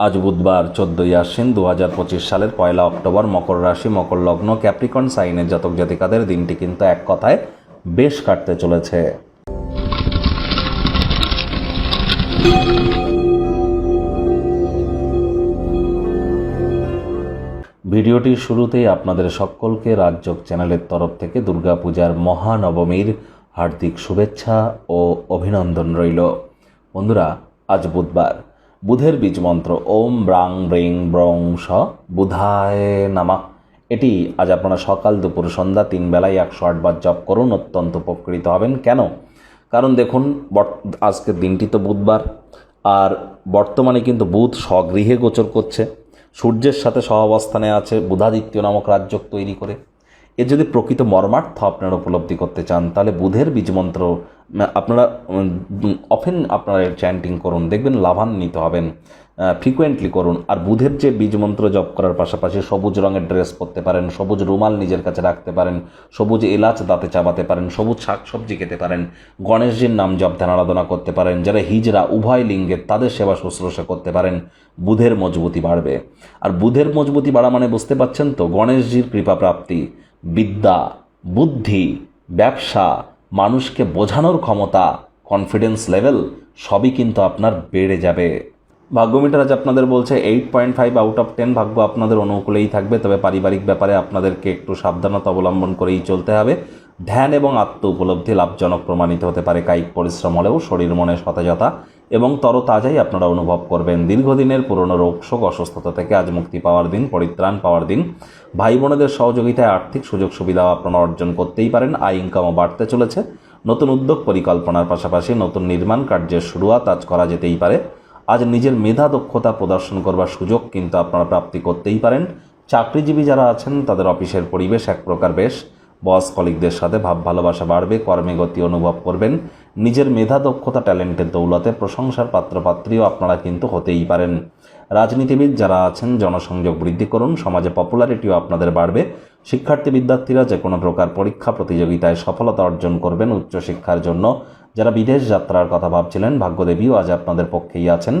আজ বুধবার, চোদ্দই আশ্বিন দু হাজার পঁচিশ সালের পয়লা অক্টোবর মকর রাশি, মকর লগ্ন, ক্যাপ্রিকন, সাইনের জাতক জাতিকাদের দিনটি কিন্তু এক কথায় বেশ কাটতে চলেছে। ভিডিওটির শুরুতেই আপনাদের সকলকে রাজযোগ চ্যানেলের তরফ থেকে দুর্গাপূজার মহানবমীর হার্দিক শুভেচ্ছা ও অভিনন্দন রইল। বন্ধুরা, আজ বুধবার। বুধের বীজ মন্ত্র ওম ব্রাং ব্রিং ব্রং স বুধায় নামা। এটি আজ আপনারা সকাল দুপুর সন্ধ্যা তিন বেলায় একশো আটবার জপ করুন, অত্যন্ত উপকৃত হবেন। কেন? কারণ দেখুন আজকের দিনটি তো বুধবার, আর বর্তমানে কিন্তু বুধ স্বগৃহে গোচর করছে। সূর্যের সাথে সহাবস্থানে আছে বুধাদিত্য নামক রাজ্যক তৈরি করে। এর যদি প্রকৃত মর্মার্থ আপনারা উপলব্ধি করতে চান, তাহলে বুধের বীজমন্ত্র আপনারা অফেন আপনারা চ্যান্টিং করুন, দেখবেন লাভান্বিত হবেন ফ্রিকুয়েন্টলি করুন। আর বুধের যে বীজমন্ত্র জপ করার পাশাপাশি সবুজ রঙের ড্রেস পরতে পারেন, সবুজ রুমাল নিজের কাছে রাখতে পারেন, সবুজ এলাচ দাঁতে চাবাতে পারেন, সবুজ শাকসবজি খেতে পারেন, গণেশজির নাম জপ ধ্যান আরাধনা করতে পারেন, যারা হিজরা উভয় লিঙ্গের তাদের সেবা শুশ্রূষা করতে পারেন, বুধের মজবুতি বাড়বে। আর বুধের মজবুতি বাড়া মানে বুঝতে পারছেন তো, গণেশজির কৃপা প্রাপ্তি। বিদ্যা, বুদ্ধি, ব্যবসা, মানুষকে বোঝানোর ক্ষমতা কনফিডেন্স লেভেল সবই কিন্তু আপনার বেড়ে যাবে। ভাগ্যমিটার আজ আপনাদের বলছে eight point five out of ten ভাগ্য আপনাদের অনুকূলেই থাকবে, তবে পারিবারিক ব্যাপারে আপনাদেরকে একটু সাবধানতা অবলম্বন করেই চলতে হবে। ধ্যান এবং আত্ম উপলব্ধি লাভজনক প্রমাণিত হতে পারে। কায়িক পরিশ্রম হলেও শরীর মনে সতেজতা এবং তরতাজাই আপনারা অনুভব করবেন। দীর্ঘদিনের পুরনো রোগ, শোক, অসুস্থতা থেকে আজ মুক্তি পাওয়ার দিন, পরিত্রাণ পাওয়ার দিন। ভাই বোনেদের সহযোগিতায় আর্থিক সুযোগ, সুবিধা আপনারা অর্জন করতেই পারেন। আয় ইনকামও বাড়তে চলেছে। নতুন উদ্যোগ পরিকল্পনার পাশাপাশি নতুন নির্মাণ কার্যের শুরুয়াত আজ করা যেতেই পারে। আজ নিজের মেধা, দক্ষতা প্রদর্শন করবার সুযোগ কিন্তু আপনারা প্রাপ্তি করতেই পারেন। চাকরিজীবী যারা আছেন, তাদের অফিসের পরিবেশ এক প্রকার বেশ। বস কলিকদের সাথে ভাব ভালোবাসা বাড়বে, কর্মে গতি অনুভব করবেন। নিজের মেধা, দক্ষতা, ট্যালেন্টের দৌলতে প্রশংসার পাত্রপাত্রীও আপনারা কিন্তু হতেই পারেন। রাজনীতিবিদ যারা আছেন, জনসংযোগ বৃদ্ধি করুন, সমাজে পপুলারিটিও আপনাদের বাড়বে। শিক্ষার্থী বিদ্যার্থীরা যে কোনো প্রকার পরীক্ষা প্রতিযোগিতায় সফলতা অর্জন করবেন উচ্চশিক্ষার জন্য। যারা বিদেশ যাত্রার কথা ভাবছিলেন, ভাগ্যদেবীও আজ আপনাদের পক্ষেই আছেন।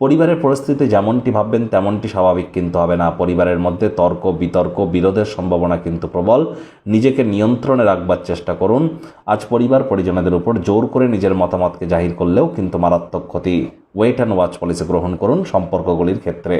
পরিবারের পরিস্থিতি যেমনটি ভাববেন, তেমনটি স্বাভাবিক কিন্তু হবে না। পরিবারের মধ্যে তর্ক, বিতর্ক, বিরোধের সম্ভাবনা কিন্তু প্রবল। নিজেকে নিয়ন্ত্রণে রাখবার চেষ্টা করুন। আজ পরিবার পরিজনদের উপর জোর করে নিজের মতামতকে জাহির করলেও কিন্তু মারাত্মক ক্ষতি। ওয়েট অ্যান্ড ওয়াচ পলিসি গ্রহণ করুন সম্পর্কগুলির ক্ষেত্রে।